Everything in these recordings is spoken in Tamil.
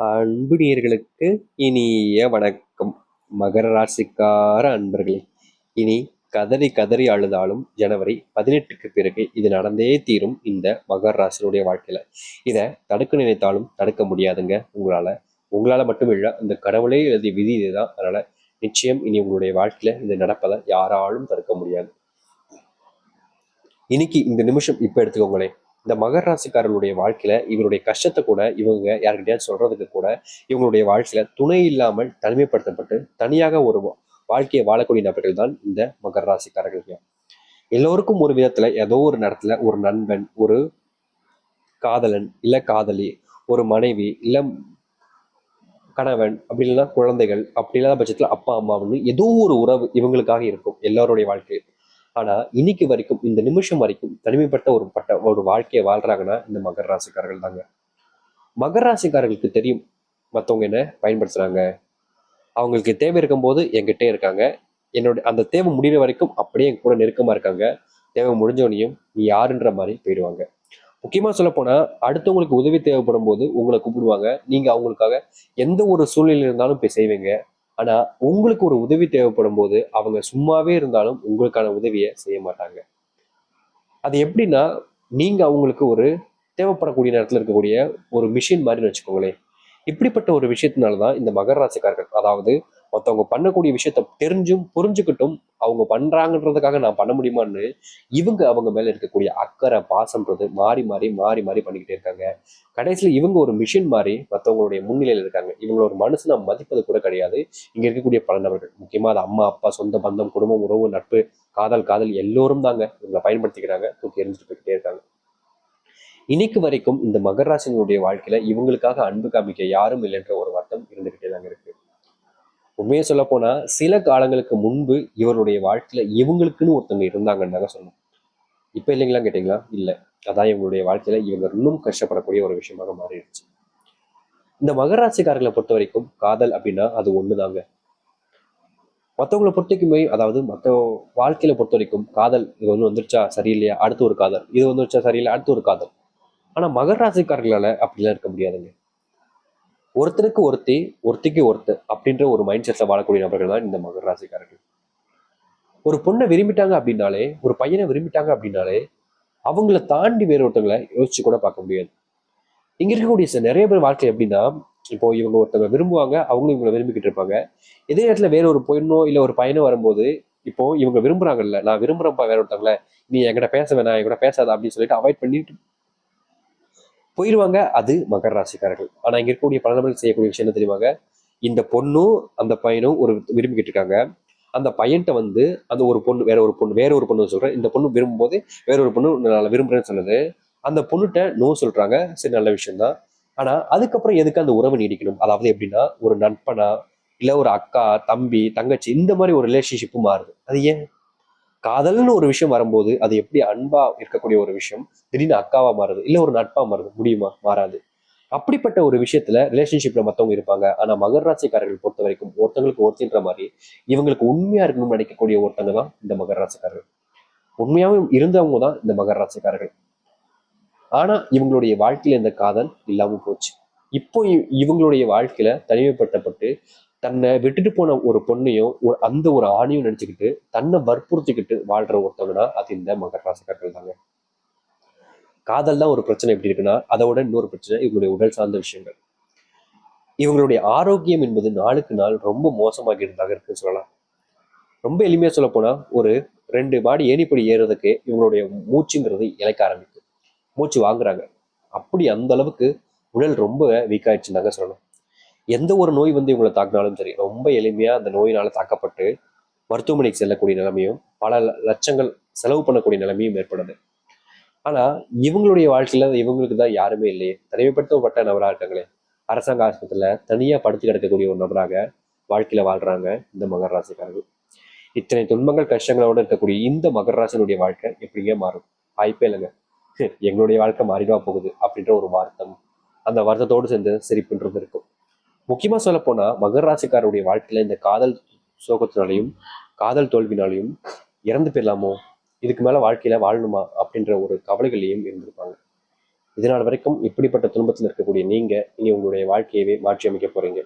அன்புநியர்களுக்கு இனிய வணக்கம். மகர ராசிக்கார அன்பர்களே இனி கதறி கதறி அழுதாலும் ஜனவரி பதினெட்டுக்கு பிறகு இது நடந்தே தீரும் இந்த மகர ராசினுடைய வாழ்க்கையில. இதை தடுக்க நினைத்தாலும் தடுக்க முடியாதுங்க. உங்களால உங்களால மட்டும் இல்ல அந்த கடவுளே எழுதிய விதி இதுதான். அதனால நிச்சயம் இனி உங்களுடைய வாழ்க்கையில இது நடப்பதை யாராலும் தடுக்க முடியாது. இன்னைக்கு இந்த நிமிஷம் இப்ப எடுத்துக்கோங்களேன். இந்த மகர ராசிக்காரர்களுடைய வாழ்க்கையில இவருடைய கஷ்டத்தை கூட இவங்க யாருக்கிட்டையாவது சொல்றதுக்கு கூட இவங்களுடைய வாழ்க்கையில துணை இல்லாமல் தனிமைப்படுத்தப்பட்டு தனியாக ஒரு வாழ்க்கையை வாழக்கூடிய நபர்கள் தான் இந்த மகர ராசிக்காரர்கள் எல்லோருக்கும் ஒரு விதத்துல ஏதோ ஒரு நேரத்துல ஒரு நண்பன் ஒரு காதலன் இல்ல காதலி ஒரு மனைவி இல்ல கணவன் அப்படி இல்லைன்னா குழந்தைகள் அப்படி இல்லாத பட்சத்துல அப்பா அம்மாவுன்னு ஏதோ ஒரு உறவு இவங்களுக்காக இருக்கும். எல்லாருடைய வாழ்க்கையில் ஆனால் இன்னைக்கு வரைக்கும் இந்த நிமிஷம் வரைக்கும் தனிமைப்பட்ட ஒரு பட்ட ஒரு வாழ்க்கையை வாழ்றாங்கன்னா இந்த மகர ராசிக்காரர்கள் தாங்க. மகர ராசிக்காரர்களுக்கு தெரியும் மற்றவங்க என்ன பயன்படுத்துகிறாங்க அவங்களுக்கு தேவை இருக்கும்போது என்கிட்டே இருக்காங்க. என்னோட அந்த தேவை முடிகிற வரைக்கும் அப்படியே என் கூட நெருக்கமாக இருக்காங்க. தேவை முடிஞ்சோனையும் நீ யாருன்ற மாதிரி போயிடுவாங்க. முக்கியமாக சொல்லப்போனால் அடுத்தவங்களுக்கு உதவி தேவைப்படும் போது உங்களை கூப்பிடுவாங்க. நீங்கள் அவங்களுக்காக எந்த ஒரு சூழ்நிலை இருந்தாலும் போய் செய்வீங்க. ஆனா உங்களுக்கு ஒரு உதவி தேவைப்படும் போது அவங்க சும்மாவே இருந்தாலும் உங்களுக்கான உதவியை செய்ய மாட்டாங்க. அது எப்படின்னா நீங்க அவங்களுக்கு ஒரு தேவைப்படக்கூடிய நேரத்தில் இருக்கக்கூடிய ஒரு மிஷின் மாதிரி வச்சுக்கோங்களேன். இப்படிப்பட்ட ஒரு விஷயத்தினால தான் இந்த மகர ராசிக்காரர்கள் அதாவது மற்றவங்க பண்ணக்கூடிய விஷயத்த தெரிஞ்சும் புரிஞ்சுக்கிட்டும் அவங்க பண்றாங்கன்றதுக்காக நான் பண்ண முடியுமான்னு இவங்க அவங்க மேல இருக்கக்கூடிய அக்கறை பாசம்ன்றது மாறி மாறி மாறி மாறி பண்ணிக்கிட்டே இருக்காங்க. கடைசியில் இவங்க ஒரு மிஷின் மாதிரி மற்றவங்களுடைய முன்னிலையில் இருக்காங்க. இவங்க ஒரு மனுஷனை மதிப்பது கூட கிடையாது. இங்க இருக்கக்கூடிய பல நபர்கள் முக்கியமா அது அம்மா அப்பா சொந்த பந்தம் குடும்பம் உறவு நட்பு காதல் காதல் எல்லோரும் தாங்க இவங்களை பயன்படுத்திக்கிறாங்க. தூக்கி எரிஞ்சுட்டு போய்கிட்டே இருக்காங்க. இன்னைக்கு வரைக்கும் இந்த மகராசினுடைய வாழ்க்கையில இவங்களுக்காக அன்பு காமிக்க யாரும் இல்லைன்ற ஒரு வருத்தம் இருந்துகிட்டே தாங்க இருக்கு. உண்மையை சொல்ல போனா சில காலங்களுக்கு முன்பு இவருடைய வாழ்க்கையில இவங்களுக்குன்னு ஒருத்தவங்க இருந்தாங்கன்னாங்க சொல்லணும். இப்ப இல்லைங்களா கேட்டீங்களா? இல்லை. அதான் இவங்களுடைய வாழ்க்கையில இவங்க இன்னும் கஷ்டப்படக்கூடிய ஒரு விஷயமாக மாறிடுச்சு. இந்த மகராசிக்காரர்களை பொறுத்த வரைக்கும் காதல் அப்படின்னா அது ஒண்ணுதாங்க. மற்றவங்களை பொறுத்தவரைக்குமே அதாவது மற்ற வாழ்க்கையில பொறுத்த வரைக்கும் காதல் இது ஒன்று வந்துருச்சா? சரியில்லையா? அடுத்து ஒரு காதல். இது வந்துருச்சா? சரியில்லை? அடுத்து ஒரு காதல். ஆனா மகராசிக்காரர்களால அப்படிலாம் இருக்க முடியாதுங்க. ஒருத்தருக்கு ஒருத்தி ஒருத்திக்கு ஒருத்தர் அப்படின்ற ஒரு மைண்ட் செட்ல வாழக்கூடிய நபர்கள் தான் இந்த மகர ராசிக்காரர்கள். ஒரு பொண்ணை விரும்பிட்டாங்க அப்படின்னாலே ஒரு பையனை விரும்பிட்டாங்க அப்படின்னாலே அவங்கள தாண்டி வேற ஒருத்தவங்களை யோசிச்சு கூட பார்க்க முடியாது. இங்க இருக்கக்கூடிய சில நிறைய பேர் வாழ்க்கை எப்படின்னா இப்போ இவங்க ஒருத்தவங்க விரும்புவாங்க அவங்களும் இவங்களை விரும்பிக்கிட்டு இருப்பாங்க. இதே நேரத்துல வேற ஒரு பொண்ணோ இல்ல ஒரு பையனோ வரும்போது இப்போ இவங்க விரும்புறாங்கல்ல நான் விரும்புறப்பா வேற ஒருத்தவங்கள நீ என்கிட்ட பேச வேணாம் என்கிட்ட பேசாத அப்படின்னு சொல்லிட்டு அவாய்ட் பண்ணிட்டு போயிடுவாங்க அது மகர ராசிக்காரர்கள். ஆனால் இங்கே இருக்கக்கூடிய பல நபர்கள் செய்யக்கூடிய விஷயம் என்ன தெரியுமாங்க? இந்த பொண்ணும் அந்த பையனும் ஒரு விரும்பிக்கிட்டு இருக்காங்க அந்த பையன்கிட்ட வந்து அந்த ஒரு பொண்ணு வேற ஒரு பொண்ணு வேற ஒரு பொண்ணு சொல்கிறேன் இந்த பொண்ணு விரும்பும்போது வேற ஒரு பொண்ணு நான் விரும்புறேன்னு சொன்னது. அந்த பொண்ணுகிட்ட நோ சொல்கிறாங்க சரி நல்ல விஷயம்தான். ஆனால் அதுக்கப்புறம் எதுக்கு அந்த உறவு நீடிக்கணும்? அதாவது எப்படின்னா ஒரு நட்பனா இல்லை ஒரு அக்கா தம்பி தங்கச்சி இந்த மாதிரி ஒரு ரிலேஷன்ஷிப்பு மாறுது. அது ஏன்? காதல்னு ஒரு விஷயம் வரும்போது அது எப்படி அன்பா இருக்கக்கூடிய ஒரு விஷயம்? திடீர்னு அக்காவா மாறுது இல்ல ஒரு நட்பா மாறுது முடியுமா? மாறாது. அப்படிப்பட்ட ஒரு விஷயத்துல ரிலேஷன்ஷிப்ல மத்தவங்க இருப்பாங்க. ஆனா மகர ராசிக்காரர்கள் பொறுத்த வரைக்கும் ஒருத்தங்களுக்கு ஒருத்தின்ற மாதிரி இவங்களுக்கு உண்மையா இருக்கணும்னு நினைக்கக்கூடிய ஒருத்தங்க தான் இந்த மகர் ராசிக்காரர்கள். உண்மையாவும் இருந்தவங்க தான் இந்த மகர் ராசிக்காரர்கள். ஆனா இவங்களுடைய வாழ்க்கையில இந்த காதல் இல்லாம போச்சு. இப்போ இவங்களுடைய வாழ்க்கையில தனிமைப்படுத்தப்பட்டு தன்னை விட்டுட்டு போன ஒரு பொண்ணையும் ஒரு அந்த ஒரு ஆணையும் நினைச்சுக்கிட்டு தன்னை வற்புறுத்திக்கிட்டு வாழ்ற ஒருத்தவங்கன்னா அது இந்த மகர ராசிக்காரர்கள் தாங்க. காதல் தான் ஒரு பிரச்சனை எப்படி இருக்குன்னா அதை விட இன்னொரு பிரச்சனை இவங்களுடைய உடல் சார்ந்த விஷயங்கள். இவங்களுடைய ஆரோக்கியம் என்பது நாளுக்கு நாள் ரொம்ப மோசமாக இருந்தாக இருக்குன்னு சொல்லலாம். ரொம்ப எளிமையாக சொல்ல போனால் ஒரு ரெண்டு மாடி ஏணிப்படி ஏறுறதுக்கு இவங்களுடைய மூச்சுங்கிறது இழைக்க ஆரம்பிக்கும் மூச்சு வாங்குறாங்க. அப்படி அந்த அளவுக்கு உடல் ரொம்ப வீக் ஆயிடுச்சுன்னு சொல்லணும். எந்த ஒரு நோய் வந்து இவங்களை தாக்கினாலும் சரி ரொம்ப எளிமையா அந்த நோயினால தாக்கப்பட்டு மருத்துவமனைக்கு செல்லக்கூடிய நிலைமையும் பல லட்சங்கள் செலவு பண்ணக்கூடிய நிலைமையும் ஏற்படுது. ஆனா இவங்களுடைய வாழ்க்கையில இவங்களுக்கு தான் யாருமே இல்லையே. தனிமைப்படுத்தப்பட்ட நபராக இருக்காங்களே அரசாங்க ஆஸ்பத்திரியில் தனியா படுத்து கிடக்கக்கூடிய ஒரு நபராக வாழ்க்கையில வாழ்றாங்க இந்த மகர ராசிக்காரர்கள். இத்தனை துன்பங்கள் கஷ்டங்களோடு இருக்கக்கூடிய இந்த மகர ராசினுடைய வாழ்க்கை எப்படிங்க மாறும்? வாய்ப்பே இல்லைங்க. எங்களுடைய வாழ்க்கை மாறிடுவா போகுது அப்படின்ற ஒரு வார்த்தம் அந்த வருத்தத்தோடு சேர்ந்து சிரிப்புன்றது இருக்கும். முக்கியமாக சொல்லப்போனால் மகர ராசிக்காரருடைய வாழ்க்கையில் இந்த காதல் சோகத்தினாலையும் காதல் தோல்வினாலையும் இறந்து போயிடலாமோ? இதுக்கு மேலே வாழ்க்கையில் வாழணுமா? அப்படின்ற ஒரு கவலைகளையும் இருந்திருப்பாங்க. இதனால் வரைக்கும் இப்படிப்பட்ட துன்பத்தில் இருக்கக்கூடிய நீங்கள் இனி உங்களுடைய வாழ்க்கையவே மாற்றி அமைக்க போகிறீங்க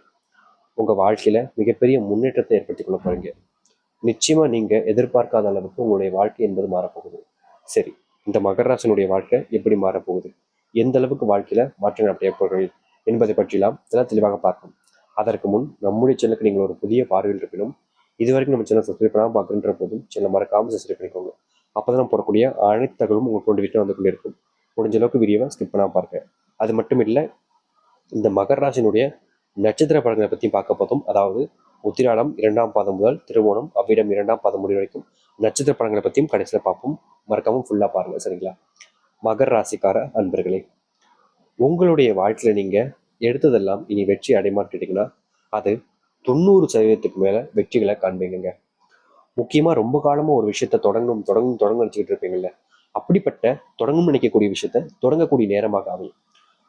உங்கள் வாழ்க்கையில் மிகப்பெரிய முன்னேற்றத்தை ஏற்படுத்திக் கொள்ள போகிறீங்க நிச்சயமாக நீங்கள் எதிர்பார்க்காத அளவுக்கு உங்களுடைய வாழ்க்கை என்பது மாறப்போகுது. சரி இந்த மகராசனுடைய வாழ்க்கை எப்படி மாறப்போகுது? எந்த அளவுக்கு வாழ்க்கையில் மாற்றம் அடைய போகிறது என்பதை பற்றியெல்லாம் இதெல்லாம் தெளிவாக பார்ப்போம். அதற்கு முன் நம்முடைய சேனலுக்கு நீங்கள் ஒரு புதிய பார்வையில் இருப்பினும் இதுவரைக்கும் நம்ம சேனல் சப்ஸ்கிரைப் பண்ணாமல் பார்க்குன்ற போதும் சேனல் மறக்காமல் சப்ஸ்கிரைப் பண்ணிக்கோங்க. அப்போ தான் போடக்கூடிய அனைத்து தகவலும் உங்களுக்கு கொண்டு வீட்டில் வந்து கொண்டே இருக்கும் முடிஞ்ச அளவுக்கு வீடியோவை ஸ்கிப் பண்ணாமல் பாருங்க. அது மட்டும் இல்லை இந்த மகர ராசினுடைய நட்சத்திர படங்களை பற்றியும் பார்க்க போதும். அதாவது உத்திராடம் இரண்டாம் பாதம் முதல் திருவோணம் அவ்விடம் இரண்டாம் பாதம் முடிவு வரைக்கும் நட்சத்திர படங்களை பற்றியும் கடைசியில் பார்ப்போம். மறக்காமல் ஃபுல்லாக பாருங்கள் சரிங்களா? மகர ராசிக்கார அன்பர்களே உங்களுடைய வாழ்க்கையில் நீங்கள் எடுத்ததெல்லாம் இனி வெற்றி அடைமான்னு அது தொண்ணூறு சதவீதத்துக்கு மேலே வெற்றிகளை காண்பீங்கங்க. முக்கியமாக ரொம்ப காலமாக ஒரு விஷயத்த தொடங்கணும் தொடங்கும் தொடங்க நினச்சிக்கிட்டு இருப்பீங்கல்ல அப்படிப்பட்ட தொடங்கும் நினைக்கக்கூடிய விஷயத்த தொடங்கக்கூடிய நேரமாக அமையும்.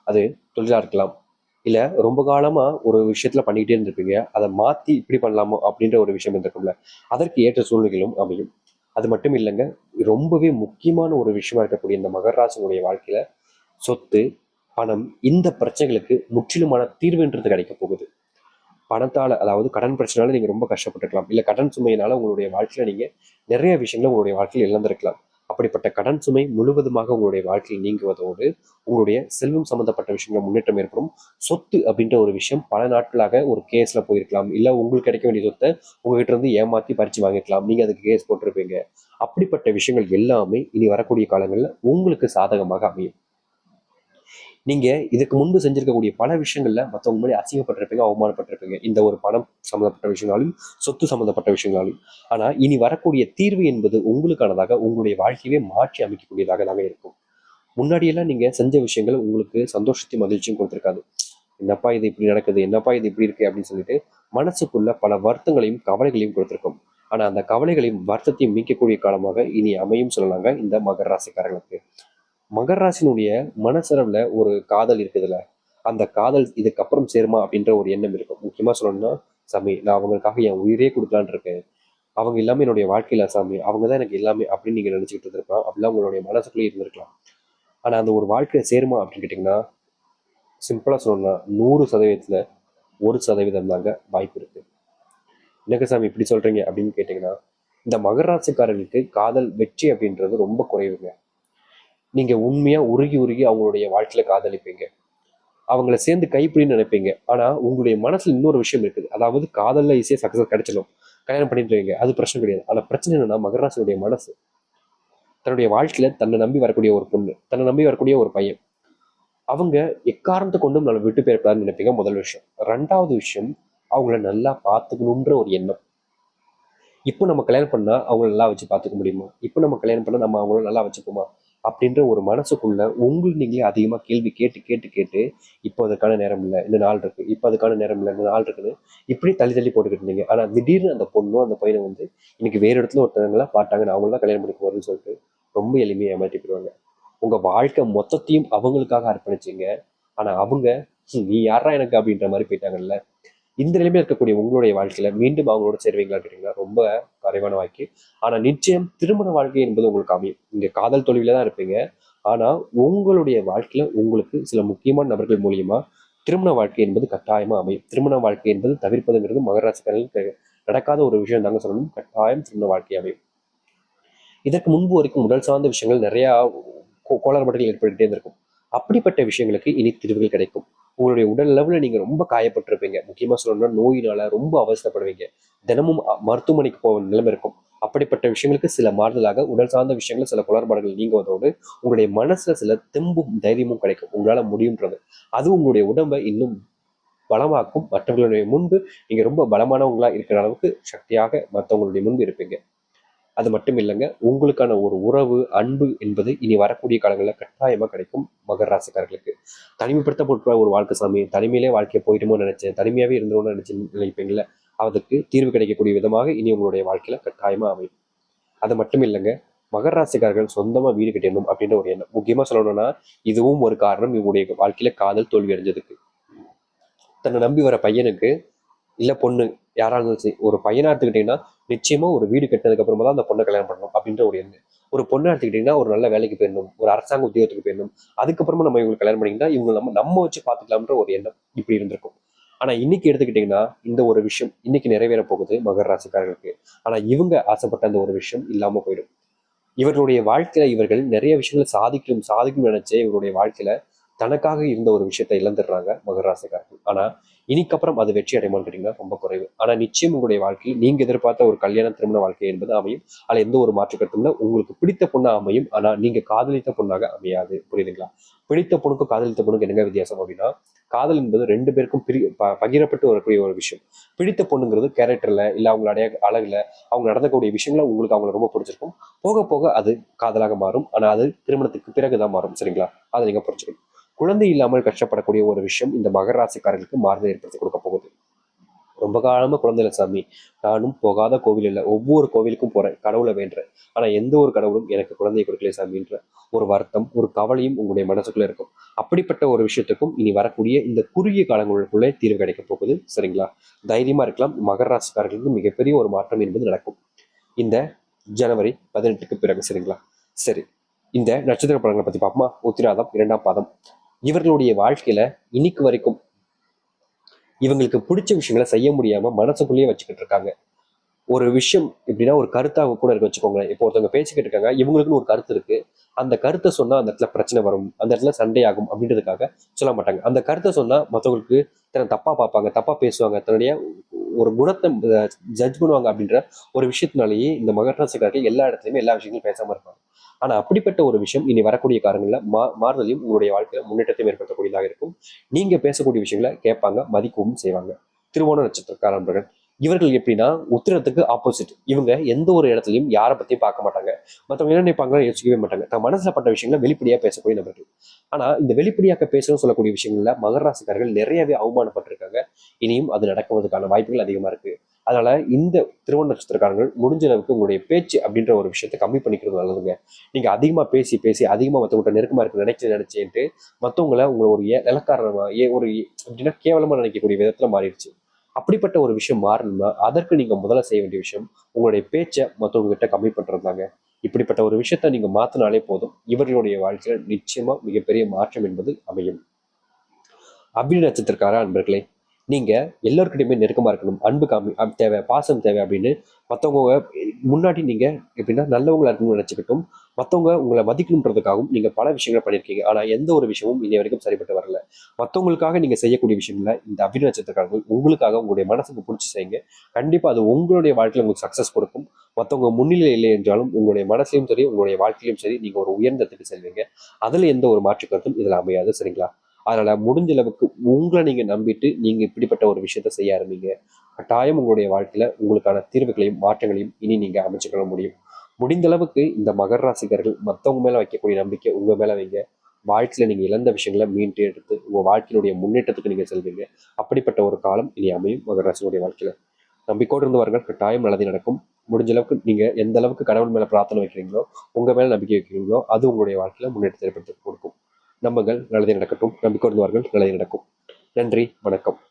அது தொழிலாக இருக்கலாம் இல்லை ரொம்ப காலமாக ஒரு விஷயத்தில் பண்ணிக்கிட்டே இருந்திருப்பீங்க அதை மாற்றி இப்படி பண்ணலாமோ அப்படின்ற ஒரு விஷயம் இருந்திருக்கும்ல அதற்கு ஏற்ற சூழ்நிலைகளும் அமையும். அது மட்டும் இல்லைங்க ரொம்பவே முக்கியமான ஒரு விஷயமா இருக்கக்கூடிய இந்த மகராசனுடைய வாழ்க்கையில் சொத்து பணம் இந்த பிரச்சனைகளுக்கு முற்றிலுமான தீர்வுன்றது கிடைக்க போகுது. பணத்தால் அதாவது கடன் பிரச்சனால நீங்கள் ரொம்ப கஷ்டப்பட்டுருக்கலாம். இல்லை கடன் சுமையினால உங்களுடைய வாழ்க்கையில் நீங்கள் நிறைய விஷயங்களை உங்களுடைய வாழ்க்கையில் இழந்திருக்கலாம். அப்படிப்பட்ட கடன் சுமை முழுவதுமாக உங்களுடைய வாழ்க்கையில் நீங்குவதோடு உங்களுடைய செல்வம் சம்பந்தப்பட்ட விஷயங்கள் முன்னேற்றம் ஏற்படும். சொத்து அப்படின்ற ஒரு விஷயம் பல நாட்களாக ஒரு கேஸ்ல போயிருக்கலாம். இல்லை உங்களுக்கு கிடைக்க வேண்டிய சொத்தை உங்ககிட்ட இருந்து ஏமாத்தி பறிச்சு வாங்கிக்கலாம் நீங்க அதுக்கு கேஸ் போட்டிருப்பீங்க. அப்படிப்பட்ட விஷயங்கள் எல்லாமே இனி வரக்கூடிய காலங்களில் உங்களுக்கு சாதகமாக அமையும். நீங்க இதுக்கு முன்பு செஞ்சிருக்கக்கூடிய பல விஷயங்கள்ல மற்றவங்க முன்னாடி அசிங்கப்பட்டிருப்பீங்க அவமானப்பட்டிருப்பீங்க. இந்த ஒரு பணம் சம்மந்தப்பட்ட விஷயங்களாலும் சொத்து சம்மந்தப்பட்ட விஷயங்களாலும். ஆனா இனி வரக்கூடிய தீர்வு என்பது உங்களுக்கானதாக உங்களுடைய வாழ்க்கையவே மாற்றி அமைக்கக்கூடியதாக தாங்க இருக்கும். முன்னாடியெல்லாம் நீங்க செஞ்ச விஷயங்கள் உங்களுக்கு சந்தோஷத்தையும் மகிழ்ச்சியும் கொடுத்துருக்காது. என்னப்பா இது இப்படி நடக்குது? என்னப்பா இது இப்படி இருக்கு? அப்படின்னு சொல்லிட்டு மனசுக்குள்ள பல வருத்தங்களையும் கவலைகளையும் கொடுத்துருக்கோம். ஆனா அந்த கவலைகளையும் வருத்தத்தையும் மீட்கக்கூடிய காலமாக இனி அமையும் சொல்லலாங்க இந்த மகர ராசிக்காரர்களுக்கு. மகர ராசினுடைய ஒரு காதல் இருக்குதுல்ல அந்த காதல் இதுக்கப்புறம் சேருமா அப்படின்ற ஒரு எண்ணம் இருக்கும். முக்கியமாக சொல்லணும்னா சாமி நான் அவங்களுக்காக என் உயிரே கொடுக்கலான்னு இருக்கேன். அவங்க எல்லாமே என்னுடைய வாழ்க்கையில் சாமி அவங்க தான் எனக்கு எல்லாமே அப்படின்னு நீங்கள் நினச்சிக்கிட்டு இருந்திருக்கலாம். அப்படிலாம் உங்களுடைய மனசுக்குள்ளேயே இருந்திருக்கலாம். ஆனால் அந்த ஒரு வாழ்க்கையில் சேருமா அப்படின்னு கேட்டிங்கன்னா சிம்பிளாக சொல்லணும்னா நூறு சதவீதத்தில் ஒரு சதவீதம் தாங்க வாய்ப்பு இருக்குது எனக்கு சாமி இப்படி சொல்கிறீங்க அப்படின்னு கேட்டிங்கன்னா இந்த மகராசிக்காரர்களுக்கு காதல் வெற்றி அப்படின்றது ரொம்ப குறைவுங்க. நீங்கள் உண்மையாக உருகி உருகி அவங்களுடைய வாழ்க்கையில் காதலிப்பீங்க. அவங்கள சேர்ந்து கைப்பிடின்னு நினைப்பீங்க. ஆனால் உங்களுடைய மனசில் இன்னொரு விஷயம் இருக்குது. அதாவது காதலில் ஈஸியாக சக்ஸஸ் கிடைச்சிடும் கல்யாணம் பண்ணிட்டுருவீங்க அது பிரச்சனை கிடையாது. ஆனால் பிரச்சனை என்னன்னா மகராசனுடைய மனசு. தன்னுடைய வாழ்க்கையில் தன்னை நம்பி வரக்கூடிய ஒரு பொண்ணு தன்னை நம்பி வரக்கூடிய ஒரு பையன். அவங்க எக்காரணத்தை கொண்டும் நம்ம விட்டு போயிடக்கூடாதுன்னு நினைப்பீங்க முதல் விஷயம். ரெண்டாவது விஷயம் அவங்கள நல்லா பார்த்துக்கணுன்ற ஒரு எண்ணம். இப்போ நம்ம கல்யாணம் பண்ணால் அவங்கள நல்லா வச்சு பார்த்துக்க முடியுமா? இப்போ நம்ம கல்யாணம் பண்ணால் நம்ம அவங்கள நல்லா வச்சுப்போமா? அப்படின்ற ஒரு மனசுக்குள்ள உங்களுக்கு நீங்களே அதிகமாக கேள்வி கேட்டு கேட்டு கேட்டு இப்போ அதுக்கான நேரம் இல்லை இன்னும் நாள் இருக்கு இப்போ அதுக்கான நேரம் இல்லை இன்னும் நாள் இருக்குன்னு இப்படி தள்ளி தள்ளி போட்டுக்கிட்டு இருந்தீங்க. ஆனால் திடீர்னு அந்த பொண்ணும் அந்த பையனை வந்து இன்னைக்கு வேறு இடத்துல ஒருத்தவங்களாம் பார்த்தாங்க நான் அவங்கள தான் கல்யாணம் பண்ணி போறேன்னு சொல்லிட்டு ரொம்ப எளிமையாக ஏமாற்றி போயிடுவாங்க. உங்க வாழ்க்கை மொத்தத்தையும் அவங்களுக்காக அர்ப்பணிச்சீங்க. ஆனா அவங்க நீ யாரா எனக்கு? அப்படின்ற மாதிரி போயிட்டாங்கல்ல. இந்த நிலைமையில் இருக்கக்கூடிய உங்களுடைய வாழ்க்கையில மீண்டும் அவங்களோட சேர்வீங்களா கேட்டீங்கன்னா ரொம்ப குறைவான வாழ்க்கை. ஆனா நிச்சயம் திருமண வாழ்க்கை என்பது உங்களுக்கு அமையும். இங்க காதல் தொழில தான் இருப்பீங்க. ஆனா உங்களுடைய வாழ்க்கையில உங்களுக்கு சில முக்கியமான நபர்கள் மூலியமா திருமண வாழ்க்கை என்பது கட்டாயமா அமையும். திருமண வாழ்க்கை என்பது தவிர்ப்பதுங்கிறது மகராசிக்காரர்களுக்கு நடக்காத ஒரு விஷயம் தாங்க சொல்லணும். கட்டாயம் திருமண வாழ்க்கை அமையும். இதற்கு முன்பு வரைக்கும் உடல் சார்ந்த விஷயங்கள் நிறைய கோ- கோளாறுபாடுகள் ஏற்பட்டுட்டே இருந்திருக்கும். அப்படிப்பட்ட விஷயங்களுக்கு இனி தீர்வுகள் கிடைக்கும். உங்களுடைய உடல் அளவில் நீங்கள் ரொம்ப காயப்பட்டிருப்பீங்க. முக்கியமாக சொல்லணும்னா நோயினால ரொம்ப அவசரப்படுவீங்க தினமும் மருத்துவமனைக்கு போக நிலைமை இருக்கும். அப்படிப்பட்ட விஷயங்களுக்கு சில மாறுதலாக உடல் சார்ந்த விஷயங்கள் சில குளறுபாடுகள் நீங்குவதோடு உங்களுடைய மனசுல சில தெம்பும் தைரியமும் கிடைக்கும். உங்களால் முடியுன்றது. அது உங்களுடைய உடம்பை இன்னும் பலமாக்கும். மற்றவர்களுடைய முன்பு நீங்கள் ரொம்ப பலமானவங்களா இருக்கிற அளவுக்கு சக்தியாக மற்றவங்களுடைய முன்பு இருப்பீங்க. அது மட்டும் இல்லைங்க உங்களுக்கான ஒரு உறவு அன்பு என்பது இனி வரக்கூடிய காலங்களில் கட்டாயமாக கிடைக்கும் மகர ராசிக்காரர்களுக்கு. தனிமைப்படுத்தப்பட்ட ஒரு வாழ்க்கை சாமி. தனிமையிலே வாழ்க்கையை போயிட்டுமோ நினைச்சேன். தனிமையாகவே இருந்துரும்னு நினைச்சு நினைப்பீங்கள அதுக்கு தீர்வு கிடைக்கக்கூடிய விதமாக இனி உங்களுடைய வாழ்க்கையில கட்டாயமாக அமையும். அது மட்டும் இல்லைங்க மகர ராசிக்காரர்கள் சொந்தமா வீடு கட்டிடணும் அப்படின்ற ஒரு எண்ணம். முக்கியமா சொல்லணும்னா இதுவும் ஒரு காரணம் இவங்களுடைய வாழ்க்கையில காதல் தோல்வி அடைஞ்சதுக்கு. தன்னை நம்பி வர பையனுக்கு இல்லை பொண்ணு யாராக இருந்தாலும் சரி ஒரு பையனாக எடுத்துக்கிட்டிங்கன்னா நிச்சயமாக ஒரு வீடு கட்டினதுக்கு அப்புறமா தான் அந்த பொண்ணை கல்யாணம் பண்ணணும் அப்படின்ற ஒரு எண்ணம். ஒரு பொண்ணை எடுத்துக்கிட்டிங்கன்னா ஒரு நல்ல வேலைக்கு போயிடணும் ஒரு அரசாங்க உத்தியோகத்துக்கு போயிடணும். அதுக்கப்புறமா நம்ம இவங்களுக்கு கல்யாணம் பண்ணிங்கன்னா இவங்க நம்ம நம்ம வச்சு பார்த்துக்கலாம்ன்ற ஒரு எண்ணம் இப்படி இருந்திருக்கும். ஆனால் இன்னைக்கு எடுத்துக்கிட்டிங்கன்னா இந்த ஒரு விஷயம் இன்னைக்கு நிறைவேற போகுது மகர ராசிக்காரர்களுக்கு. ஆனால் இவங்க ஆசைப்பட்ட அந்த ஒரு விஷயம் இல்லாமல் போயிடும். இவர்களுடைய வாழ்க்கையில இவர்கள் நிறைய விஷயங்களை சாதிக்கணும் சாதிக்கணும்னு நினைச்சே இவருடைய வாழ்க்கையில தனக்காக இருந்த ஒரு விஷயத்தை இழந்துடுறாங்க மகராசிக்காரர்கள் ஆனால் இனிக்கப்புறம் அது வெற்றி அடைமான்னு கேட்டிங்கன்னா ரொம்ப குறைவு. ஆனால் நிச்சயம் உங்களுடைய வாழ்க்கையில் நீங்கள் எதிர்பார்த்த ஒரு கல்யாண திருமண வாழ்க்கை என்பது அமையும். அதில் எந்த ஒரு மாற்றுக்கருத்தும் இல்லை உங்களுக்கு பிடித்த பொண்ணாக அமையும். ஆனால் நீங்கள் காதலித்த பொண்ணாக அமையாது. புரியுதுங்களா? பிடித்த பொண்ணுக்கும் காதலித்த பொண்ணுக்கு என்னங்க வித்தியாசம் அப்படின்னா காதல் என்பது ரெண்டு பேருக்கும் பிரி ப- பகிரப்பட்டு வரக்கூடிய ஒரு விஷயம். பிடித்த பொண்ணுங்கிறது கேரக்டர்ல அவங்கள அடைய அழகுல அவங்க நடந்தக்கூடிய விஷயங்கள உங்களுக்கு அவங்களை ரொம்ப பிடிச்சிருக்கும். போக போக அது காதலாக மாறும். ஆனால் அது திருமணத்துக்கு பிறகுதான் மாறும். சரிங்களா? அதை நீங்கள் புரிஞ்சுக்கணும். குழந்தை இல்லாமல் கஷ்டப்படக்கூடிய ஒரு விஷயம் இந்த மகர ராசிக்காரர்களுக்கு மாறுதல் ஏற்படுத்தி கொடுக்க போகுது. ரொம்ப காலமா குழந்தைல சாமி. நானும் போகாத கோவில் இல்லை. ஒவ்வொரு கோவிலுக்கும் போறேன். கடவுளை வேண்டுறேன். ஆனா எந்த ஒரு கடவுளும் எனக்கு குழந்தையை கொடுக்கல சாமின்ற ஒரு வருத்தம் ஒரு கவலையும் உங்களுடைய மனசுக்குள்ளே இருக்கும். அப்படிப்பட்ட ஒரு விஷயத்துக்கும் இனி வரக்கூடிய இந்த குறுகிய காலங்களுக்குள்ளே தீர்வு கிடைக்க போகுது. சரிங்களா? தைரியமா இருக்கலாம். மகர ராசிக்காரர்களுக்கு மிகப்பெரிய ஒரு மாற்றம் என்பது நடக்கும். இந்த ஜனவரி பதினெட்டுக்கு பிறகு சரிங்களா? சரி. இந்த நட்சத்திர படங்களை பத்தி பார்ப்போமா? உத்திராதம் இரண்டாம் பாதம். இவர்களுடைய வாழ்க்கையில இன்னைக்கு வரைக்கும் இவங்களுக்கு பிடிச்ச விஷயங்களை செய்ய முடியாம மனசுக்குள்ளேயே வச்சுக்கிட்டு இருக்காங்க. ஒரு விஷயம் எப்படின்னா ஒரு கருத்தாக கூட இருக்க வச்சுக்கோங்களேன். இப்போ ஒருத்தவங்க பேசிக்கிட்டு இருக்காங்க இவங்களுக்குன்னு ஒரு கருத்து இருக்கு. அந்த கருத்தை சொன்னா அந்த இடத்துல பிரச்சனை வரும். அந்த இடத்துல சண்டையாகும் அப்படின்றதுக்காக சொல்ல மாட்டாங்க. அந்த கருத்தை சொன்னா மற்றவங்களுக்கு தன்னை தப்பா பார்ப்பாங்க தப்பா பேசுவாங்க. தன்னுடைய ஒரு குணத்தை ஜட்ஜ் பண்ணுவாங்க அப்படின்ற ஒரு விஷயத்தினாலேயே இந்த மகராசிக்காரர்கள் எல்லா இடத்துலையுமே எல்லா விஷயங்களும் பேசாம இருப்பாங்க. ஆனா அப்படிப்பட்ட ஒரு விஷயம் இனி வரக்கூடிய காரணங்கள்ல மா மாறுதலையும் உங்களுடைய வாழ்க்கையில முன்னேற்றத்தையும் ஏற்படுத்தக்கூடியதாக இருக்கும். நீங்க பேசக்கூடிய விஷயங்களை கேட்பாங்க மதிக்கவும் செய்வாங்க. திருவோண நட்சத்திரக்காரர்கள் இவர்கள் எப்படின்னா உத்திரத்துக்கு ஆப்போசிட் இவங்க எந்த ஒரு இடத்துலையும் யாரை பத்தியும் பார்க்க மாட்டாங்க. மற்றவங்க என்ன நினைப்பாங்கன்னு யோசிக்கவே மாட்டாங்க. தன் மனசுல பட்ட விஷயங்களை வெளிப்படையா பேசக்கூடிய நபர்கள். ஆனா இந்த வெளிப்படையாக பேசணும்னு சொல்லக்கூடிய விஷயங்கள்ல மகராசிக்காரர்கள் நிறையவே அவமானப்பட்டிருக்காங்க. இனியும் அது நடக்குவதற்கான வாய்ப்புகள் அதிகமா இருக்கு. அதனால இந்த திருவண்ண நட்சத்திரக்காரர்கள் முடிஞ்ச அளவுக்கு உங்களுடைய பேச்சு அப்படின்ற ஒரு விஷயத்தை கம்மி பண்ணிக்கிறது நல்லதுங்க. நீங்க அதிகமா பேசி பேசி அதிகமா மற்றவங்கள்ட்ட நெருக்கமா இருக்க நினைச்சு நினைச்சேன்ட்டு மற்றவங்களை உங்களை ஒரு ஏ- இலக்காரமா ஏ ஒரு அப்படின்னா கேவலமா நினைக்கக்கூடிய விதத்துல மாறிடுச்சு. அப்படிப்பட்ட ஒரு விஷயம் மாறணும்னா அதற்கு நீங்கள் முதல்ல செய்ய வேண்டிய விஷயம் உங்களுடைய பேச்சை மற்றவங்க கிட்ட கம்மி பண்ணுறதாங்க இப்படிப்பட்ட ஒரு விஷயத்த நீங்கள் மாற்றினாலே போதும். இவர்களுடைய வாழ்க்கையில் நிச்சயமாக மிகப்பெரிய மாற்றம் என்பது அமையும். அபின் நட்சத்திரக்கார அன்பர்களே நீங்கள் எல்லோருக்கிட்டையுமே நெருக்கமாக இருக்கணும். அன்பு காமி தேவை பாசம் தேவை அப்படின்னு மற்றவங்க முன்னாடி நீங்கள் எப்படின்னா நல்லவங்களாக இருக்கணும்னு நினைச்சுக்கிட்டும். மற்றவங்க உங்களை மதிக்கணுன்றதுக்காகவும் நீங்கள் பல விஷயங்களை பண்ணியிருக்கீங்க. ஆனால் எந்த ஒரு விஷயமும் இன்னை வரைக்கும் சரிப்பட்டு வரல. மற்றவங்களுக்காக நீங்கள் செய்யக்கூடிய விஷயங்கள இந்த அபிநய நட்சத்திரக்காரர்கள் உங்களுக்காக உங்களுடைய மனசுக்கு பிடிச்சி செய்யுங்க. கண்டிப்பாக அது உங்களுடைய வாழ்க்கையில் உங்களுக்கு சக்ஸஸ் கொடுக்கும். மற்றவங்க முன்னிலை இல்லை என்றாலும் உங்களுடைய மனசிலும் சரி உங்களுடைய வாழ்க்கையிலும் சரி நீங்கள் ஒரு உயர்ந்தத்துக்கு செல்வீங்க. அதில் எந்த ஒரு மாற்று கருத்தும் இதில் அமையாது. சரிங்களா? அதனால் முடிஞ்ச அளவுக்கு உங்களை நீங்கள் நம்பிட்டு நீங்கள் இப்படிப்பட்ட ஒரு விஷயத்த செய்ய ஆரம்பிங்க. கட்டாயம் உங்களுடைய வாழ்க்கையில் உங்களுக்கான தீர்வுகளையும் மாற்றங்களையும் இனி நீங்கள் அமைச்சுக்கொள்ள முடியும். முடிந்த அளவுக்கு இந்த மகர ராசிக்காரர்கள் மற்றவங்க மேலே வைக்கக்கூடிய நம்பிக்கை உங்கள் மேலே வைங்க. வாழ்க்கையில் நீங்கள் இழந்த விஷயங்களை மீண்டு எடுத்து உங்கள் வாழ்க்கையினுடைய முன்னேற்றத்துக்கு நீங்கள் செல்வீங்க. அப்படிப்பட்ட ஒரு காலம் இனி அமையும் மகர வாழ்க்கையில். நம்பிக்கோடு நம்பிக்கையோடு இருந்தவர்கள் கட்டாயம் நல்லது நடக்கும். முடிஞ்ச அளவுக்கு நீங்கள் எந்த அளவுக்கு கடவுள் மேலே பிரார்த்தனை வைக்கிறீங்களோ உங்கள் மேலே நம்பிக்கை வைக்கிறீங்களோ அது உங்களுடைய வாழ்க்கையில் முன்னேற்றத்தை ஏற்படுத்தி கொடுக்கும். நம்புங்கள் நல்லதே நடக்கட்டும். நம்பிக்கை இருந்தவர்கள் நல்லதே நடக்கும். நன்றி வணக்கம்.